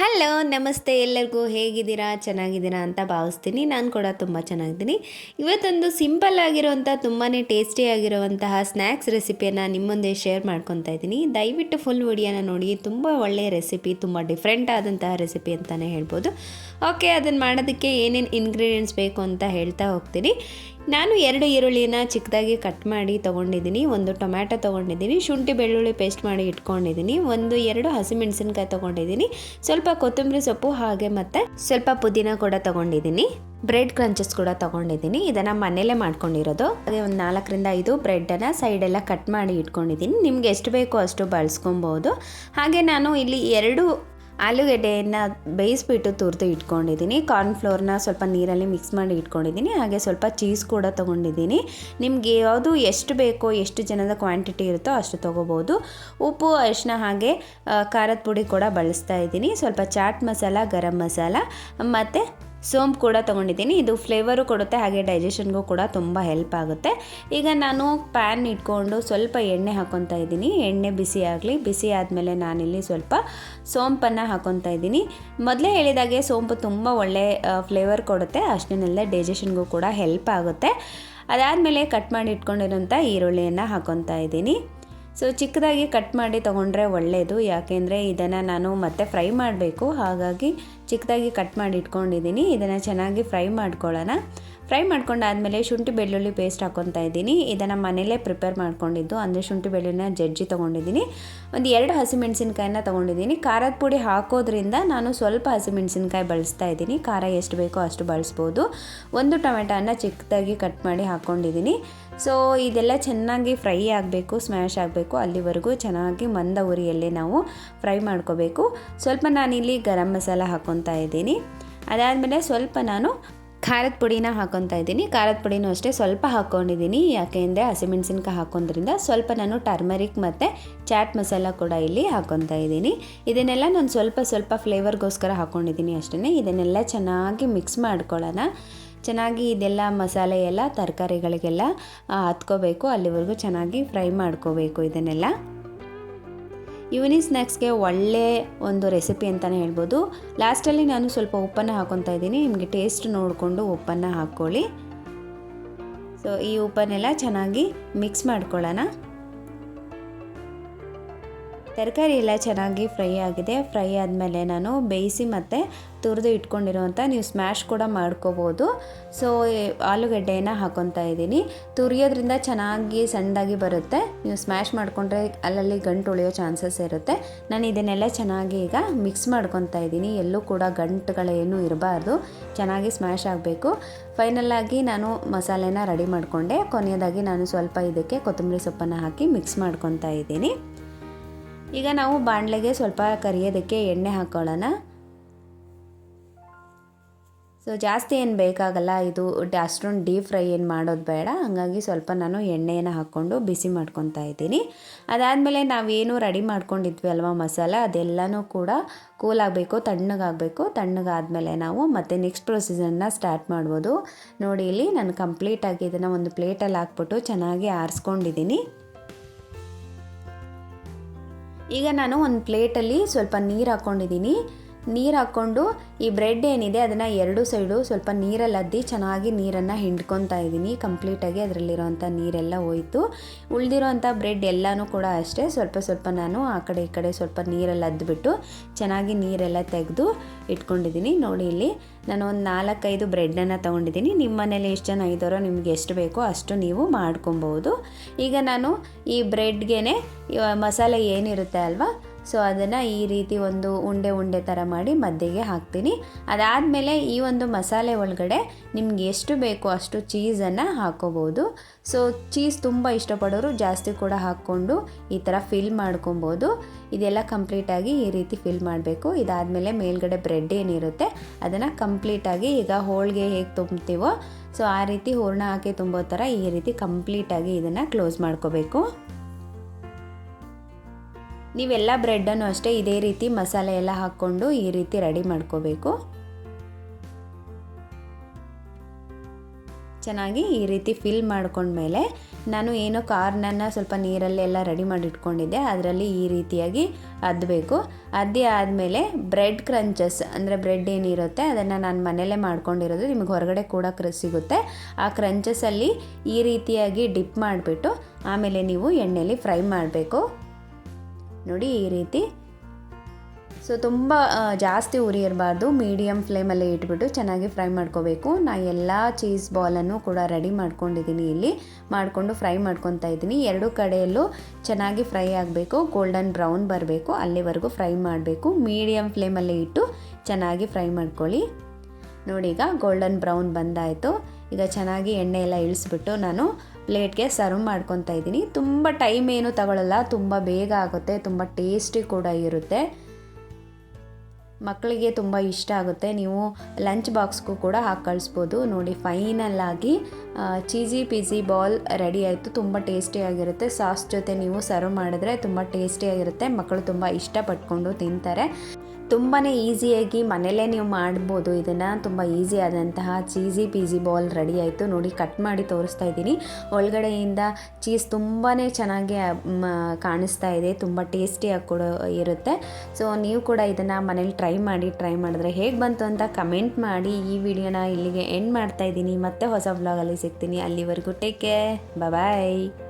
Hello, ನಮಸ್ತೆ, ಎಲ್ಲರಿಗೂ ಹೇಗಿದ್ದೀರಾ? ಚೆನ್ನಾಗಿದ್ದೀರಾ ಅಂತ ಭಾವಿಸ್ತೀನಿ. ನಾನು ಕೂಡ ತುಂಬ ಚೆನ್ನಾಗಿದ್ದೀನಿ. ಇವತ್ತೊಂದು ಸಿಂಪಲ್ ಆಗಿರುವಂಥ ತುಂಬಾ ಟೇಸ್ಟಿ ಆಗಿರುವಂತಹ ಸ್ನ್ಯಾಕ್ಸ್ ರೆಸಿಪಿಯನ್ನು ನಿಮ್ಮೊಂದೇ ಮುಂದೆ ಶೇರ್ ಮಾಡ್ಕೊತಾ ಇದ್ದೀನಿ. ದಯವಿಟ್ಟು ಫುಲ್ ವಿಡಿಯೋನ ನೋಡಿ. ತುಂಬ ಒಳ್ಳೆಯ ರೆಸಿಪಿ, ತುಂಬ ಡಿಫ್ರೆಂಟ್ ಆದಂತಹ ರೆಸಿಪಿ ಅಂತಲೇ ಹೇಳ್ಬೋದು. ಓಕೆ ಅದನ್ನು ಮಾಡೋದಕ್ಕೆ ಏನೇನು ಇಂಗ್ರೀಡಿಯೆಂಟ್ಸ್ ಬೇಕು ಅಂತ ಹೇಳ್ತಾ ಹೋಗ್ತೀನಿ. ನಾನು ಎರಡು ಈರುಳ್ಳಿನ ಚಿಕ್ಕದಾಗಿ ಕಟ್ ಮಾಡಿ ತೊಗೊಂಡಿದ್ದೀನಿ, ಒಂದು ಟೊಮ್ಯಾಟೊ ತೊಗೊಂಡಿದ್ದೀನಿ, ಶುಂಠಿ, ಬೆಳ್ಳುಳ್ಳಿ ಪೇಸ್ಟ್ ಮಾಡಿ ಇಟ್ಕೊಂಡಿದ್ದೀನಿ, ಒಂದು ಎರಡು ಹಸಿಮೆಣಸಿನ್ಕಾಯಿ ತೊಗೊಂಡಿದ್ದೀನಿ, ಸ್ವಲ್ಪ ಕೊತ್ತಂಬರಿ ಸೊಪ್ಪು ಹಾಗೆ ಮತ್ತು ಸ್ವಲ್ಪ ಪುದೀನ ಕೂಡ ತೊಗೊಂಡಿದ್ದೀನಿ ಬ್ರೆಡ್ ಕ್ರಂಚಸ್ ಕೂಡ ತೊಗೊಂಡಿದ್ದೀನಿ. ಇದನ್ನು ಮನೇಲೇ ಮಾಡ್ಕೊಂಡಿರೋದು. ಹಾಗೆ ಒಂದು ನಾಲ್ಕರಿಂದ ಐದು ಬ್ರೆಡ್ಡನ್ನು ಸೈಡೆಲ್ಲ ಕಟ್ ಮಾಡಿ ಇಟ್ಕೊಂಡಿದ್ದೀನಿ. ನಿಮ್ಗೆ ಎಷ್ಟು ಬೇಕೋ ಅಷ್ಟು ಬಳಸ್ಕೊಬೋದು. ಹಾಗೆ ನಾನು ಇಲ್ಲಿ ಎರಡು ಆಲೂಗೆಡ್ಡೆಯನ್ನು ಬೇಯಿಸ್ಬಿಟ್ಟು ತುರಿದು ಇಟ್ಕೊಂಡಿದ್ದೀನಿ. ಕಾರ್ನ್ಫ್ಲೋರ್ನ ಸ್ವಲ್ಪ ನೀರಲ್ಲಿ ಮಿಕ್ಸ್ ಮಾಡಿ ಇಟ್ಕೊಂಡಿದ್ದೀನಿ. ಹಾಗೆ ಸ್ವಲ್ಪ ಚೀಸ್ ಕೂಡ ತೊಗೊಂಡಿದ್ದೀನಿ. ನಿಮಗೆ ಯಾವುದು ಎಷ್ಟು ಬೇಕೋ ಎಷ್ಟು ಜನದ ಕ್ವಾಂಟಿಟಿ ಇರುತ್ತೋ ಅಷ್ಟು ತೊಗೋಬೋದು. ಉಪ್ಪು ಅರಿಶಿನ ಹಾಗೆ ಖಾರದ ಪುಡಿ ಕೂಡ ಬಳಸ್ತಾ ಇದ್ದೀನಿ. ಸ್ವಲ್ಪ ಚಾಟ್ ಮಸಾಲ ಗರಂ ಮಸಾಲ ಮತ್ತು ಸೋಂಪು ಕೂಡ ತೊಗೊಂಡಿದ್ದೀನಿ. ಇದು ಫ್ಲೇವರು ಕೊಡುತ್ತೆ, ಹಾಗೆ ಡೈಜೆಷನ್ಗೂ ಕೂಡ ತುಂಬ ಹೆಲ್ಪ್ ಆಗುತ್ತೆ. ಈಗ ನಾನು ಪ್ಯಾನ್ ಇಟ್ಕೊಂಡು ಸ್ವಲ್ಪ ಎಣ್ಣೆ ಹಾಕ್ಕೊತಾ ಇದ್ದೀನಿ. ಎಣ್ಣೆ ಬಿಸಿ ಆಗಲಿ, ಬಿಸಿ ಆದಮೇಲೆ ನಾನಿಲ್ಲಿ ಸ್ವಲ್ಪ ಸೋಂಪನ್ನು ಹಾಕ್ಕೊತಾ ಇದ್ದೀನಿ. ಮೊದಲೇ ಹೇಳಿದಾಗೆ ಸೋಂಪು ತುಂಬ ಒಳ್ಳೆ ಫ್ಲೇವರ್ ಕೊಡುತ್ತೆ. ಅಷ್ಟನ್ನೆಲ್ಲ ಡೈಜೆಷನ್ಗೂ ಕೂಡ ಹೆಲ್ಪ್ ಆಗುತ್ತೆ. ಅದಾದಮೇಲೆ ಕಟ್ ಮಾಡಿ ಇಟ್ಕೊಂಡಿರೋಂಥ ಈರುಳ್ಳಿಯನ್ನು ಹಾಕ್ಕೊತಾ ಇದ್ದೀನಿ. ಸೊ ಚಿಕ್ಕದಾಗಿ ಕಟ್ ಮಾಡಿ ತೊಗೊಂಡ್ರೆ ಒಳ್ಳೆಯದು ಯಾಕೆಂದರೆ ಇದನ್ನು ನಾನು ಮತ್ತೆ ಫ್ರೈ ಮಾಡಬೇಕು. ಹಾಗಾಗಿ ಚಿಕ್ಕದಾಗಿ ಕಟ್ ಮಾಡಿ ಇಟ್ಕೊಂಡಿದ್ದೀನಿ. ಇದನ್ನು ಚೆನ್ನಾಗಿ ಫ್ರೈ ಮಾಡ್ಕೊಳ್ಳೋಣ. ಫ್ರೈ ಮಾಡ್ಕೊಂಡಾದಮೇಲೆ ಶುಂಠಿ ಬೆಳ್ಳುಳ್ಳಿ ಪೇಸ್ಟ್ ಹಾಕ್ಕೊತಾ ಇದ್ದೀನಿ. ಇದನ್ನು ಮನೆಯಲ್ಲೇ ಪ್ರಿಪೇರ್ ಮಾಡ್ಕೊಂಡಿದ್ದು. ಅಂದರೆ ಶುಂಠಿ ಬೆಳ್ಳುಳ್ಳಿನ ಜಜ್ಜಿ ತೊಗೊಂಡಿದ್ದೀನಿ. ಒಂದು ಎರಡು ಹಸಿಮೆಣಸಿನ್ಕಾಯಿನ ತೊಗೊಂಡಿದ್ದೀನಿ. ಖಾರದ ಪುಡಿ ಹಾಕೋದ್ರಿಂದ ನಾನು ಸ್ವಲ್ಪ ಹಸಿಮೆಣಸಿನ್ಕಾಯಿ ಬಳಸ್ತಾ ಇದ್ದೀನಿ. ಖಾರ ಎಷ್ಟು ಬೇಕೋ ಅಷ್ಟು ಬಳಸ್ಬೋದು. ಒಂದು ಟೊಮೆಟೊನ ಚಿಕ್ಕದಾಗಿ ಕಟ್ ಮಾಡಿ ಹಾಕ್ಕೊಂಡಿದ್ದೀನಿ ಸೊ ಇದೆಲ್ಲ ಚೆನ್ನಾಗಿ ಫ್ರೈ ಆಗಬೇಕು ಸ್ಮ್ಯಾಶ್ ಆಗಬೇಕು. ಅಲ್ಲಿವರೆಗೂ ಚೆನ್ನಾಗಿ ಮಂದ ಉರಿಯಲ್ಲಿ ನಾವು ಫ್ರೈ ಮಾಡ್ಕೋಬೇಕು. ಸ್ವಲ್ಪ ನಾನಿಲ್ಲಿ ಗರಂ ಮಸಾಲ ಹಾಕ್ಕೊತಾ ಇದ್ದೀನಿ. ಅದಾದಮೇಲೆ ಸ್ವಲ್ಪ ನಾನು ಖಾರದ ಪುಡಿನ ಹಾಕೊತಾ ಇದ್ದೀನಿ. ಖಾರದ ಪುಡಿನೂ ಅಷ್ಟೇ ಸ್ವಲ್ಪ ಹಾಕ್ಕೊಂಡಿದ್ದೀನಿ ಯಾಕೆಂದರೆ ಹಸಿಮೆಣಸಿನ್ಕಾಯಿ ಹಾಕೋದ್ರಿಂದ ಸ್ವಲ್ಪ ನಾನು ಟರ್ಮರಿಕ್ ಮತ್ತು ಚಾಟ್ ಮಸಾಲ ಕೂಡ ಇಲ್ಲಿ ಹಾಕೊತಾ ಇದ್ದೀನಿ. ಇದನ್ನೆಲ್ಲ ನಾನು ಸ್ವಲ್ಪ ಸ್ವಲ್ಪ ಫ್ಲೇವರ್ಗೋಸ್ಕರ ಹಾಕ್ಕೊಂಡಿದ್ದೀನಿ ಅಷ್ಟೇ ಇದನ್ನೆಲ್ಲ ಚೆನ್ನಾಗಿ ಮಿಕ್ಸ್ ಮಾಡ್ಕೊಳ್ಳೋಣ. ಚೆನ್ನಾಗಿ ಇದೆಲ್ಲ ಮಸಾಲೆ ಎಲ್ಲ, ತರಕಾರಿಗಳಿಗೆಲ್ಲ ಹತ್ಕೋಬೇಕು. ಅಲ್ಲಿವರೆಗೂ ಚೆನ್ನಾಗಿ ಫ್ರೈ ಮಾಡ್ಕೋಬೇಕು ಇದನ್ನೆಲ್ಲ. ಈವ್ನಿಂಗ್ ಸ್ನ್ಯಾಕ್ಸ್ಗೆ ಒಳ್ಳೆ ಒಂದು ರೆಸಿಪಿ ಅಂತಲೇ ಹೇಳ್ಬೋದು. ಲಾಸ್ಟಲ್ಲಿ ನಾನು ಸ್ವಲ್ಪ ಉಪ್ಪನ್ನು ಹಾಕ್ಕೊತಾ ಇದ್ದೀನಿ. ನಿಮಗೆ ಟೇಸ್ಟ್ ನೋಡಿಕೊಂಡು ಉಪ್ಪನ್ನು ಹಾಕ್ಕೊಳ್ಳಿ. ಸೊ ಈ ಉಪ್ಪನ್ನೆಲ್ಲ ಚೆನ್ನಾಗಿ ಮಿಕ್ಸ್ ಮಾಡ್ಕೊಳ್ಳೋಣ. ತರಕಾರಿ ಎಲ್ಲ ಚೆನ್ನಾಗಿ ಫ್ರೈ ಆಗಿದೆ. ಫ್ರೈ ಆದಮೇಲೆ ನಾನು ಬೇಯಿಸಿ ಮತ್ತು ತುರಿದು ಇಟ್ಕೊಂಡಿರೋವಂಥ ನೀವು ಸ್ಮ್ಯಾಶ್ ಕೂಡ ಮಾಡ್ಕೋಬೋದು. ಸೊ ಆಲೂಗಡ್ಡೆಯನ್ನು ಹಾಕೊತಾ ಇದ್ದೀನಿ. ತುರಿಯೋದ್ರಿಂದ ಚೆನ್ನಾಗಿ ಸಣ್ಣದಾಗಿ ಬರುತ್ತೆ. ನೀವು ಸ್ಮ್ಯಾಶ್ ಮಾಡಿಕೊಂಡ್ರೆ ಅಲ್ಲಲ್ಲಿ ಗಂಟು ಉಳಿಯೋ ಚಾನ್ಸಸ್ ಇರುತ್ತೆ. ನಾನು ಇದನ್ನೆಲ್ಲ ಚೆನ್ನಾಗಿ ಈಗ ಮಿಕ್ಸ್ ಮಾಡ್ಕೊತಾ ಇದ್ದೀನಿ. ಎಲ್ಲೂ ಕೂಡ ಗಂಟುಗಳೇನು ಇರಬಾರ್ದು. ಚೆನ್ನಾಗಿ ಸ್ಮ್ಯಾಶ್ ಆಗಬೇಕು. ಫೈನಲ್ಲಾಗಿ ನಾನು ಮಸಾಲೆನ ರೆಡಿ ಮಾಡಿಕೊಂಡೆ. ಕೊನೆಯದಾಗಿ ನಾನು ಸ್ವಲ್ಪ ಇದಕ್ಕೆ ಕೊತ್ತಂಬರಿ ಸೊಪ್ಪನ್ನು ಹಾಕಿ ಮಿಕ್ಸ್ ಮಾಡ್ಕೊತಾ ಇದ್ದೀನಿ. ಈಗ ನಾವು ಬಾಣಲೆಗೆ ಸ್ವಲ್ಪ ಕರಿಯೋದಕ್ಕೆ ಎಣ್ಣೆ ಹಾಕ್ಕೊಳ್ಳೋಣ ಸೊ ಜಾಸ್ತಿ ಏನು ಬೇಕಾಗಲ್ಲ, ಇದು ಅಷ್ಟೊಂದು ಡೀಪ್ ಫ್ರೈ ಏನು ಮಾಡೋದು ಬೇಡ. ಹಾಗಾಗಿ ಸ್ವಲ್ಪ ನಾನು ಎಣ್ಣೆಯನ್ನು ಹಾಕ್ಕೊಂಡು ಬಿಸಿ ಮಾಡ್ಕೊತಾ ಇದ್ದೀನಿ. ಅದಾದಮೇಲೆ ನಾವೇನು ರೆಡಿ ಮಾಡ್ಕೊಂಡಿದ್ವಿ ಅಲ್ವಾ ಮಸಾಲ, ಅದೆಲ್ಲನೂ ಕೂಡ ಕೂಲ್ ಆಗಬೇಕು ತಣ್ಣಗಾಗಬೇಕು. ತಣ್ಣಗಾದಮೇಲೆ ನಾವು ಮತ್ತೆ ನೆಕ್ಸ್ಟ್ ಪ್ರೊಸೀಜನ್ನ ಸ್ಟಾರ್ಟ್ ಮಾಡ್ಬೋದು. ನೋಡಿ, ಇಲ್ಲಿ ನಾನು ಕಂಪ್ಲೀಟಾಗಿ ಇದನ್ನು ಒಂದು ಪ್ಲೇಟಲ್ಲಿ ಹಾಕ್ಬಿಟ್ಟು ಚೆನ್ನಾಗಿ ಆರಿಸ್ಕೊಂಡಿದ್ದೀನಿ. ಈಗ ನಾನು ಒಂದು ಪ್ಲೇಟಲ್ಲಿ ಸ್ವಲ್ಪ ನೀರು ಹಾಕ್ಕೊಂಡಿದ್ದೀನಿ. ನೀರು ಹಾಕ್ಕೊಂಡು ಈ ಬ್ರೆಡ್ ಏನಿದೆ ಅದನ್ನು ಎರಡು ಸೈಡು ಸ್ವಲ್ಪ ನೀರಲ್ಲಿ ಅದ್ದಿ ಚೆನ್ನಾಗಿ ನೀರನ್ನು ಹಿಂಡ್ಕೊತಾ ಇದ್ದೀನಿ. ಕಂಪ್ಲೀಟಾಗಿ ಅದರಲ್ಲಿರೋವಂಥ ನೀರೆಲ್ಲ ಹೋಯಿತು. ಉಳಿದಿರೋವಂಥ ಬ್ರೆಡ್ ಎಲ್ಲನೂ ಕೂಡ ಅಷ್ಟೇ. ಸ್ವಲ್ಪ ಸ್ವಲ್ಪ ನಾನು ಆ ಕಡೆ ಈ ಕಡೆ ಸ್ವಲ್ಪ ನೀರಲ್ಲಿ ಅದ್ಬಿಟ್ಟು ಚೆನ್ನಾಗಿ ನೀರೆಲ್ಲ ತೆಗೆದು ಇಟ್ಕೊಂಡಿದ್ದೀನಿ. ನೋಡಿ ಇಲ್ಲಿ ನಾನು ಒಂದು ನಾಲ್ಕೈದು ಬ್ರೆಡ್ಡನ್ನು ತೊಗೊಂಡಿದ್ದೀನಿ. ನಿಮ್ಮ ಮನೇಲಿ ಎಷ್ಟು ಜನ ಇದ್ದಾರೋ ನಿಮ್ಗೆ ಎಷ್ಟು ಬೇಕೋ ಅಷ್ಟು ನೀವು ಮಾಡ್ಕೊಬೋದು ಈಗ ನಾನು ಈ ಬ್ರೆಡ್ಗೆ ಮಸಾಲೆ ಏನಿರುತ್ತೆ ಅಲ್ವಾ ಸೊ ಅದನ್ನು ಈ ರೀತಿ ಒಂದು ಉಂಡೆ ಉಂಡೆ ಥರ ಮಾಡಿ ಮಧ್ಯೆಗೆ ಹಾಕ್ತೀನಿ. ಅದಾದಮೇಲೆ ಈ ಒಂದು ಮಸಾಲೆ ಒಳಗಡೆ ನಿಮ್ಗೆ ಎಷ್ಟು ಬೇಕೋ ಅಷ್ಟು ಚೀಸನ್ನು ಹಾಕೋಬೋದು. ಸೊ ಚೀಸ್ ತುಂಬ ಇಷ್ಟಪಡೋರು ಜಾಸ್ತಿ ಕೂಡ ಹಾಕ್ಕೊಂಡು ಈ ಥರ ಫಿಲ್ ಮಾಡ್ಕೊಬೋದು. ಇದೆಲ್ಲ ಕಂಪ್ಲೀಟಾಗಿ ಈ ರೀತಿ ಫಿಲ್ ಮಾಡಬೇಕು. ಇದಾದಮೇಲೆ ಮೇಲ್ಗಡೆ ಬ್ರೆಡ್ ಏನಿರುತ್ತೆ ಅದನ್ನು ಕಂಪ್ಲೀಟಾಗಿ ಈಗ ಹೋಳಿಗೆ ಹೇಗೆ ತುಂಬ್ತೀವೋ, ಸೊ ಆ ರೀತಿ ಹೂರ್ಣ ಹಾಕಿ ತುಂಬೋ ಥರ ಈ ರೀತಿ ಕಂಪ್ಲೀಟಾಗಿ ಇದನ್ನು ಕ್ಲೋಸ್ ಮಾಡ್ಕೋಬೇಕು. ನೀವೆಲ್ಲ ಬ್ರೆಡ್ಡನ್ನು ಅಷ್ಟೇ ಇದೇ ರೀತಿ ಮಸಾಲೆ ಎಲ್ಲ ಹಾಕ್ಕೊಂಡು ಈ ರೀತಿ ರೆಡಿ ಮಾಡ್ಕೋಬೇಕು. ಚೆನ್ನಾಗಿ ಈ ರೀತಿ ಫಿಲ್ ಮಾಡ್ಕೊಂಡ್ಮೇಲೆ ನಾನು ಏನೋ ಕಾರ್ನನ್ನು ಸ್ವಲ್ಪ ನೀರಲ್ಲೆಲ್ಲ ರೆಡಿ ಮಾಡಿ ಇಟ್ಕೊಂಡಿದ್ದೆ ಅದರಲ್ಲಿ ಈ ರೀತಿಯಾಗಿ ಅದ್ದಬೇಕು ಅದ್ದಿ ಆದಮೇಲೆ ಬ್ರೆಡ್ ಕ್ರಂಚಸ್ ಅಂದರೆ ಬ್ರೆಡ್ ಏನಿರುತ್ತೆ ಅದನ್ನು ನಾನು ಮನೆಯಲ್ಲೇ ಮಾಡ್ಕೊಂಡಿರೋದು, ನಿಮಗೆ ಹೊರಗಡೆ ಕೂಡ ಸಿಗುತ್ತೆ. ಆ ಕ್ರಂಚಸ್ಸಲ್ಲಿ ಈ ರೀತಿಯಾಗಿ ಡಿಪ್ ಮಾಡಿಬಿಟ್ಟು ಆಮೇಲೆ ನೀವು ಎಣ್ಣೆಯಲ್ಲಿ ಫ್ರೈ ಮಾಡಬೇಕು. ನೋಡಿ ಈ ರೀತಿ. ಸೊ ತುಂಬ ಜಾಸ್ತಿ ಉರಿ ಇರಬಾರ್ದು. ಮೀಡಿಯಮ್ ಫ್ಲೇಮಲ್ಲೇ ಇಟ್ಬಿಟ್ಟು ಚೆನ್ನಾಗಿ ಫ್ರೈ ಮಾಡ್ಕೋಬೇಕು. ನಾ ಎಲ್ಲ ಚೀಸ್ ಬಾಲನ್ನು ಕೂಡ ರೆಡಿ ಮಾಡ್ಕೊಂಡಿದ್ದೀನಿ ಇಲ್ಲಿ. ಮಾಡಿಕೊಂಡು ಫ್ರೈ ಮಾಡ್ಕೊತಾ ಇದ್ದೀನಿ. ಎರಡು ಕಡೆಯಲ್ಲೂ ಚೆನ್ನಾಗಿ ಫ್ರೈ ಆಗಬೇಕು. ಗೋಲ್ಡನ್ ಬ್ರೌನ್ ಬರಬೇಕು. ಅಲ್ಲಿವರೆಗೂ ಫ್ರೈ ಮಾಡಬೇಕು. ಮೀಡಿಯಮ್ ಫ್ಲೇಮಲ್ಲೇ ಇಟ್ಟು ಚೆನ್ನಾಗಿ ಫ್ರೈ ಮಾಡ್ಕೊಳ್ಳಿ. ನೋಡಿ ಈಗ ಗೋಲ್ಡನ್ ಬ್ರೌನ್ ಬಂದಾಯಿತು. ಈಗ ಚೆನ್ನಾಗಿ ಎಣ್ಣೆ ಎಲ್ಲ ಇಳಿಸ್ಬಿಟ್ಟು ನಾನು ಪ್ಲೇಟ್ಗೆ ಸರ್ವ್ ಮಾಡ್ಕೊತಾ ಇದ್ದೀನಿ. ತುಂಬ ಟೈಮ್ ಏನು ತಗೊಳ್ಳಲ್ಲ ತುಂಬ ಬೇಗ ಆಗುತ್ತೆ, ತುಂಬ ಟೇಸ್ಟಿ ಕೂಡ ಇರುತ್ತೆ. ಮಕ್ಕಳಿಗೆ ತುಂಬ ಇಷ್ಟ ಆಗುತ್ತೆ. ನೀವು ಲಂಚ್ ಬಾಕ್ಸ್ಗೂ ಕೂಡ ಹಾಕಿ ಕಳಿಸ್ಬೋದು. ನೋಡಿ ಫೈನಲ್ ಆಗಿ ಚೀಸಿ ಪಿಜಿ ಬಾಲ್ ರೆಡಿ ಆಯಿತು. ತುಂಬ ಟೇಸ್ಟಿಯಾಗಿರುತ್ತೆ ಸಾಸ್ ಜೊತೆ ನೀವು ಸರ್ವ್ ಮಾಡಿದ್ರೆ ತುಂಬ ಟೇಸ್ಟಿಯಾಗಿರುತ್ತೆ ಮಕ್ಕಳು ತುಂಬ ಇಷ್ಟಪಟ್ಕೊಂಡು ತಿಂತಾರೆ. ತುಂಬಾ ಈಸಿಯಾಗಿ ಮನೆಯಲ್ಲೇ ನೀವು ಮಾಡ್ಬೋದು. ಇದನ್ನು ತುಂಬ ಈಸಿ ಆದಂತಹ ಚೀಸಿ ಪೀಸಿ ಬಾಲ್ ರೆಡಿ ಆಯಿತು. ನೋಡಿ, ಕಟ್ ಮಾಡಿ ತೋರಿಸ್ತಾ ಇದ್ದೀನಿ. ಒಳಗಡೆಯಿಂದ ಚೀಸ್ ತುಂಬಾ ಚೆನ್ನಾಗಿ ಕಾಣಿಸ್ತಾ ಇದೆ. ತುಂಬ ಟೇಸ್ಟಿಯಾಗಿ ಕೂಡ ಇರುತ್ತೆ. ಸೊ ನೀವು ಕೂಡ ಇದನ್ನು ಮನೇಲಿ ಟ್ರೈ ಮಾಡಿ, ಟ್ರೈ ಮಾಡಿದ್ರೆ ಹೇಗೆ ಬಂತು ಅಂತ ಕಮೆಂಟ್ ಮಾಡಿ. ಈ ವಿಡಿಯೋನ ಇಲ್ಲಿಗೆ ಎಂಡ್ ಮಾಡ್ತಾ ಇದ್ದೀನಿ. ಮತ್ತೆ ಹೊಸ ವ್ಲಾಗಲ್ಲಿ ಸಿಗ್ತೀನಿ. ಅಲ್ಲಿವರೆಗೂ ಟೇಕ್ ಕೇರ್. ಬಾಯ್